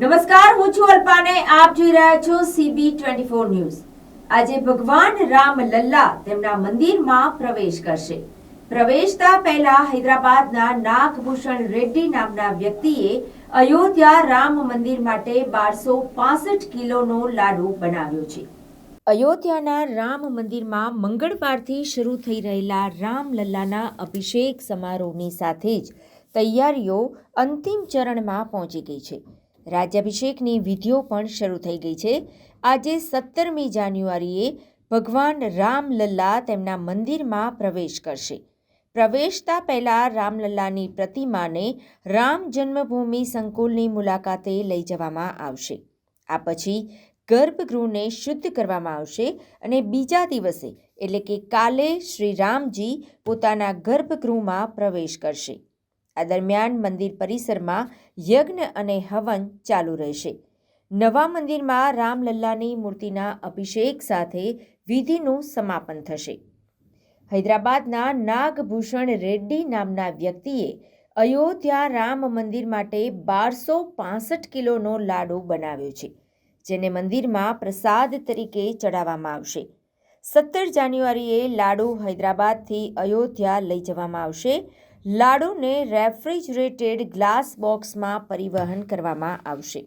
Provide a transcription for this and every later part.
નમસ્કાર, હું છું અલ્પાને. આપ જોઈ રહ્યા છો સીબી ટ્વેન્ટી ફોર ન્યૂઝ. આજે ભગવાન રામ લલ્લા તેમના મંદિરમાં પ્રવેશ કરશે. પ્રવેશતા પહેલા હૈદરાબાદના નાગભૂષણ રેડ્ડી નામના વ્યક્તિએ અયોધ્યા રામ મંદિર માટે બારસો પાસઠ કિલોનો લાડુ બનાવ્યો છે. અયોધ્યાના રામ મંદિરમાં મંગળવારથી શરૂ થઈ રહેલા રામલલ્લાના અભિષેક સમારોહની સાથે જ તૈયારીઓ અંતિમ ચરણમાં પહોંચી ગઈ છે. રાજ્યાભિષેકની વિધિઓ પણ શરૂ થઈ ગઈ છે. આજે સત્તરમી જાન્યુઆરીએ ભગવાન રામલલ્લા તેમના મંદિરમાં પ્રવેશ કરશે. પ્રવેશતા પહેલાં રામલલ્લાની પ્રતિમાને રામ જન્મભૂમિ સંકુલની મુલાકાતે લઈ જવામાં આવશે. આ પછી ગર્ભગૃહને શુદ્ધ કરવામાં આવશે અને બીજા દિવસે, એટલે કે કાલે, શ્રી રામજી પોતાના ગર્ભગૃહમાં પ્રવેશ કરશે. આ દરમિયાન મંદિર પરિસરમાં યજ્ઞ અને હવન ચાલુ રહેશે. નવા મંદિરમાં રામલલ્લાની મૂર્તિના અભિષેક સાથે વિધિનું સમાપન થશે. હૈદરાબાદના નાગભૂષણ રેડ્ડી નામના વ્યક્તિએ અયોધ્યા રામ મંદિર માટે બારસો પાસઠ કિલોનો લાડુ બનાવ્યો છે, જેને મંદિરમાં પ્રસાદ તરીકે ચડાવવામાં આવશે. સત્તર જાન્યુઆરીએ લાડુ હૈદરાબાદથી અયોધ્યા લઈ જવામાં આવશે. લાડુને રેફ્રિજરેટેડ ગ્લાસ બોક્સમાં પરિવહન કરવામાં આવશે.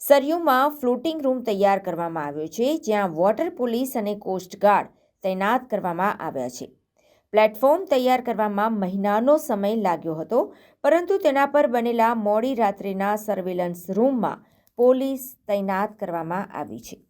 સરયુમાં ફ્લોટિંગ રૂમ તૈયાર કરવામાં આવ્યો છે, જ્યાં વોટર પોલીસ અને કોસ્ટગાર્ડ તૈનાત કરવામાં આવ્યા છે. પ્લેટફોર્મ તૈયાર કરવામાં મહિનાનો સમય લાગ્યો હતો, પરંતુ તેના પર બનેલા મોડી રાત્રિના સર્વેલન્સ રૂમમાં પોલીસ તૈનાત કરવામાં આવી છે.